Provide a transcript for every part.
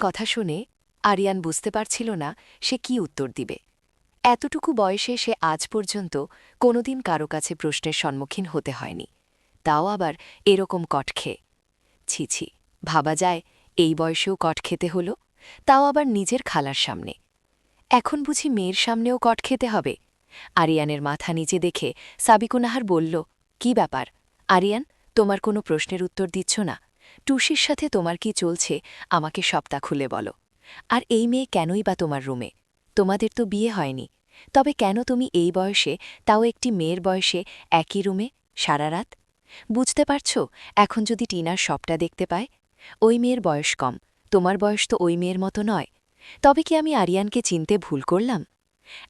কথা শুনে আরিয়ান বুঝতে পারছিল না সে কি উত্তর দিবে। এতটুকু বয়সে সে আজ পর্যন্ত কোনোদিন কারও কাছে প্রশ্নের সম্মুখীন হতে হয়নি। তাও আবার এরকম কট খেয়ে ভাবা যায় এই বয়সেও কট খেতে হল। তাও আবার নিজের খালার সামনে। এখন বুঝি মেয়ের সামনেও কট খেতে হবে। আরিয়ানের মাথা নিচে দেখে সাবিকুনাহার বলল, কি ব্যাপার? আরিয়ান, তোমার কোনো প্রশ্নের উত্তর দিচ্ছ না? টুসির সাথে তোমার কি চলছে, আমাকে সপ্তাহ খুলে বলো। আর এই মেয়ে কেনই বা তোমার রুমে তোমাদের তো বিয়ে হয়নি। তবে কেন তুমি এই বয়সে, তাও একটি মেয়ের বয়সে, একই রুমে সারা রাত? বুঝতে পারছ? এখন যদি টিনার সবটা দেখতে পায়? ওই মেয়ের বয়স কম। তোমার বয়স তো ওই মেয়ের মতো নয়। তবে কি আমি আরিয়ানকে চিনতে ভুল করলাম?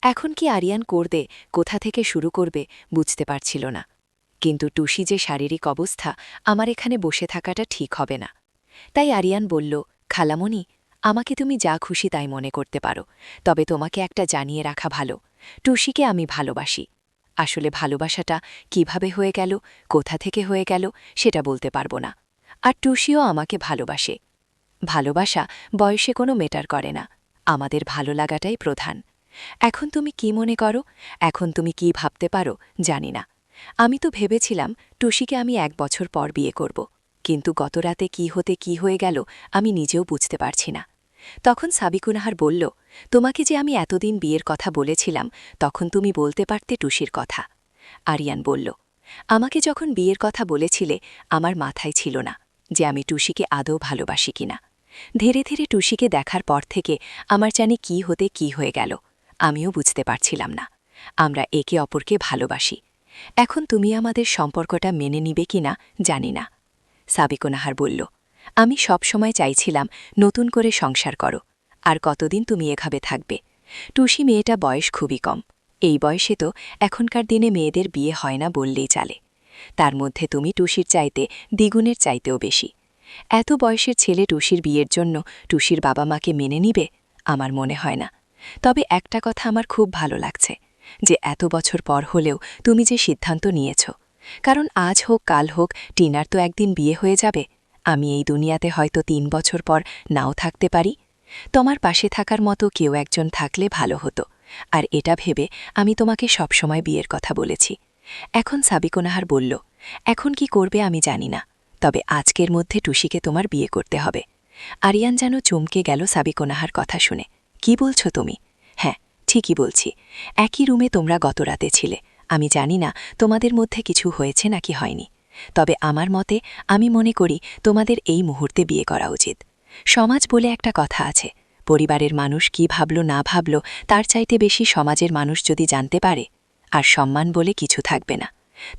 এখন কি আরিয়ান করবে, কোথা থেকে শুরু করবে, বুঝতে পারছিল না। কিন্তু টুসি যে শারীরিক অবস্থা, আমার এখানে বসে থাকাটা ঠিক হবে না। তাই আরিয়ান বলল, খালামণি, আমাকে তুমি যা খুশি তাই মনে করতে পারো, তবে তোমাকে একটা জানিয়ে রাখা ভালো। টুসিকে আমি ভালোবাসি। আসলে ভালোবাসাটা কীভাবে হয়ে গেল, কোথা থেকে হয়ে গেল, সেটা বলতে পারব না। আর টুসিও আমাকে ভালোবাসে। ভালোবাসা বয়সে কোনো মেটার করে না। আমাদের ভালো লাগাটাই প্রধান। এখন তুমি কি মনে করো? এখন তুমি কি ভাবতে পারো? জানি না। আমি তো ভেবেছিলাম টুসিকে আমি এক বছর পর বিয়ে করব, কিন্তু গত রাতে কি হতে কি হয়ে গেল আমি নিজেও বুঝতে পারছি না। তখন সাবিকুনাহার বলল, তোমাকে যে আমি এতদিন বিয়ের কথা বলেছিলাম, তখন তুমি বলতে পারতে টুসির কথা। আরিয়ান বলল, আমাকে যখন বিয়ের কথা বলেছিলে, আমার মাথায় ছিল না যে আমি টুসিকে আদৌ ভালোবাসি কিনা। ধীরে ধীরে টুসিকে দেখার পর থেকে আমার জানি কি হতে কি হয়ে গেল, আমিও বুঝতে পারছিলাম না। আমরা একে অপরকে ভালোবাসি এখন তুমি আমাদের সম্পর্কটা মেনে নিবে কিনা জানি না। সাবিকোনাহার বলল, আমি সব সময় চাইছিলাম নতুন করে সংসার করো, আর কতদিন তুমি এভাবে থাকবে? টুসি মেয়েটা বয়স খুবই কম, এই বয়সে তো এখনকার দিনে মেয়েদের বিয়ে হয় না বললেই চালে। তার মধ্যে তুমি টুসির চাইতে দ্বিগুণের চাইতেও বেশি। এত বয়সের ছেলে টুসির বিয়ের জন্য টুসির বাবা মাকে মেনে নিবে? আমার মনে হয় না। তবে একটা কথা আমার খুব ভালো লাগছে যে এত বছর পর হলেও তুমি যে সিদ্ধান্ত নিয়েছ। কারণ আজ হোক, কাল হোক, টিনার তো একদিন বিয়ে হয়ে যাবে। আমি এই দুনিয়াতে হয়তো তিন বছর পর নাও থাকতে পারি। তোমার পাশে থাকার মতো কেউ একজন থাকলে ভালো হতো। আর এটা ভেবে আমি তোমাকে সবসময় বিয়ের কথা বলেছি। এখন সাবিকোনাহার বলল, এখন কি করবে আমি জানি না। তবে আজকের মধ্যে টুসিকে তোমার বিয়ে করতে হবে। আরিয়ান যেন চমকে গেল সাবিকোনাহার কথা শুনে। কি বলছো তুমি? হ্যাঁ ঠিকই বলছি। একই রুমে তোমরা গত রাতে ছিলে। আমি জানি না তোমাদের মধ্যে কিছু হয়েছে নাকি হয়নি। তবে আমার মতে আমি মনে করি তোমাদের এই মুহূর্তে বিয়ে করা উচিত। সমাজ বলে একটা কথা আছে, পরিবারের মানুষ কি ভাবল না ভাবল তার চাইতে বেশি সমাজের মানুষ যদি জানতে পারে, আর সম্মান বলে কিছু থাকবে না।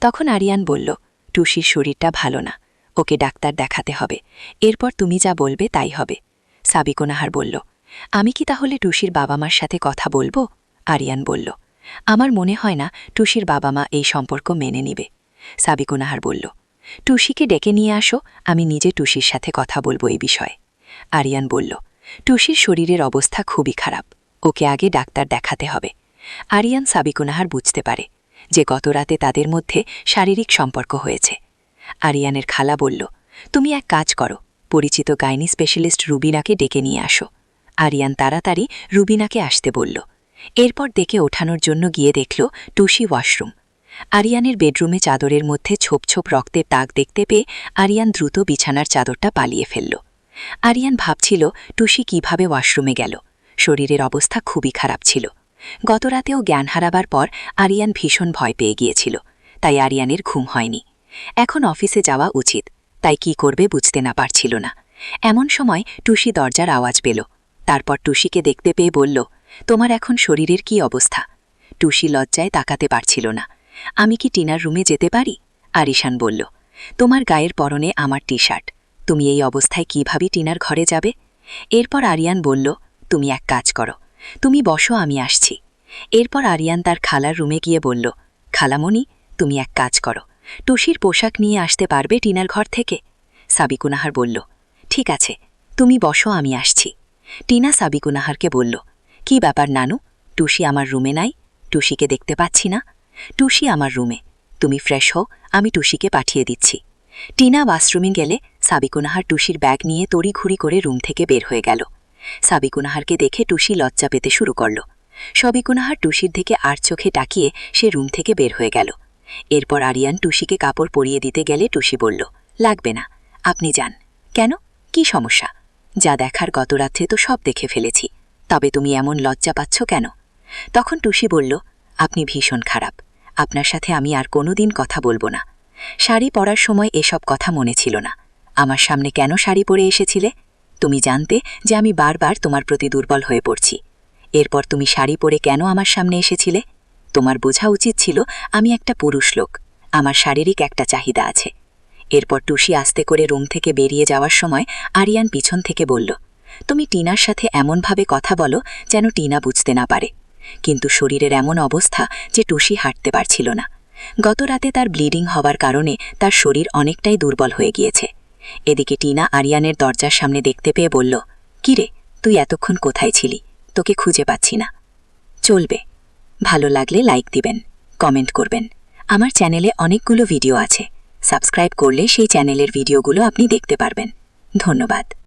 তখন আরিয়ান বলল, টুসির শরীরটা ভালো না, ওকে ডাক্তার দেখাতে হবে। এরপর তুমি যা বলবে তাই হবে। সাবিকোনাহার বলল আমি কি তাহলে টুসির বাবা মার সাথে কথা বলব? আরিয়ান বলল। আমার মনে হয় না টুসির বাবা মা এই সম্পর্ক মেনে নিবে। সাবিকুনাহার বলল। টুসিকে ডেকে নিয়ে আসো, আমি নিজে টুসির সাথে কথা বলব এই বিষয়ে। আরিয়ান বলল। টুসির শরীরের অবস্থা খুবই খারাপ। ওকে আগে ডাক্তার দেখাতে হবে। আরিয়ান সাবিকুনাহার বুঝতে পারে যে গত রাতে তাদের মধ্যে শারীরিক সম্পর্ক হয়েছে। আরিয়ানের খালা বলল, তুমি এক কাজ করো, পরিচিত গাইনি স্পেশালিস্ট রুবিনাকে ডেকে নিয়ে আসো। আরিয়ান তাড়াতাড়ি রুবিনাকে আসতে বলল। এরপর দেখে ওঠানোর জন্য গিয়ে দেখল টুসি ওয়াশরুম। আরিয়ানের বেডরুমে চাদরের মধ্যে ছোপ ছোপ রক্তের দাগ দেখতে পেয়ে আরিয়ান দ্রুত বিছানার চাদরটা পালিয়ে ফেলল। আরিয়ান ভাবছিল, টুসি কীভাবে ওয়াশরুমে গেল? শরীরের অবস্থা খুবই খারাপ ছিল। গতরাতেও জ্ঞান হারাবার পর আরিয়ান ভীষণ ভয় পেয়ে গিয়েছিল। তাই আরিয়ানের ঘুম হয়নি। এখন অফিসে যাওয়া উচিত, তাই কি করবে বুঝতে না পারছিল না। এমন সময় টুসি দরজার আওয়াজ পেল। তারপর টুসিকে দেখতে পেয়ে বলল, তোমার এখন শরীরের কি অবস্থা? টুসি লজ্জায় তাকাতে পারছিল না। আমি কি টিনার রুমে যেতে পারি? আরিশান বলল, তোমার গায়ের পরনে আমার টি শার্ট তুমি এই অবস্থায় কীভাবে টিনার ঘরে যাবে? এরপর আরিয়ান বলল, তুমি এক কাজ করো। তুমি বসো, আমি আসছি। এরপর আরিয়ান তার খালার রুমে গিয়ে বলল, খালামণি, তুমি এক কাজ করো। টুসির পোশাক নিয়ে আসতে পারবে টিনার ঘর থেকে? সাবিকুনাহার বলল, ঠিক আছে। তুমি বসো, আমি আসছি। টিনা সাবিকুনাহারকে বলল, কি ব্যাপার নানু? টুসি আমার রুমে নাই, টুসিকে দেখতে পাচ্ছি না। টুসি আমার রুমে। তুমি ফ্রেশ হও, আমি টুসিকে পাঠিয়ে দিচ্ছি। টিনা ওয়াশরুমে গেলে সাবিকুনাহার টুসির ব্যাগ নিয়ে তড়িঘুড়ি করে রুম থেকে বের হয়ে গেল। সাবিকুনাহারকে দেখে টুসি লজ্জা পেতে শুরু করল। সবিকুনাহার টুসির দিকে আর চোখে তাকিয়ে সে রুম থেকে বের হয়ে গেল। এরপর আরিয়ান টুসিকে কাপড় পরিয়ে দিতে গেলে টুসি বলল, লাগবে না, আপনি যান। কেন? কি সমস্যা? যা দেখার গত রাত্রে তো সব দেখে ফেলেছি। তবে তুমি এমন লজ্জা পাচ্ছ কেন? তখন টুসি বলল, আপনি ভীষণ খারাপ। আপনার সাথে আমি আর কোনোদিন কথা বলব না। শাড়ি পরার সময় এসব কথা মনে ছিল না। আমার সামনে কেন শাড়ি পরে এসেছিলে? তুমি জানতে যে আমি বারবার তোমার প্রতি দুর্বল হয়ে পড়ছি। এরপর তুমি শাড়ি পরে কেন আমার সামনে এসেছিলে? তোমার বোঝা উচিত ছিল, আমি একটা পুরুষ লোক। আমার শারীরিক একটা চাহিদা আছে। এরপর টুসি আস্তে করে রুম থেকে বেরিয়ে যাওয়ার সময় আরিয়ান পিছন থেকে বলল, তুমি টিনার সাথে এমনভাবে কথা বলো যেন টিনা বুঝতে না পারে। কিন্তু শরীরের এমন অবস্থা যে টুসি হাঁটতে পারছিল না। গত রাতে তার ব্লিডিং হওয়ার কারণে তার শরীর অনেকটাই দুর্বল হয়ে গিয়েছে। এদিকে টিনা আরিয়ানের দরজার সামনে দেখতে পেয়ে বলল কিরে তুই এতক্ষণ কোথায় ছিলি? তোকে খুঁজে পাচ্ছি না। চলবে। ভালো লাগলে লাইক দিবেন, কমেন্ট করবেন। আমার চ্যানেলে অনেকগুলো ভিডিও আছে। সাবস্ক্রাইব করলে সেই চ্যানেলের ভিডিওগুলো আপনি দেখতে পারবেন। ধন্যবাদ।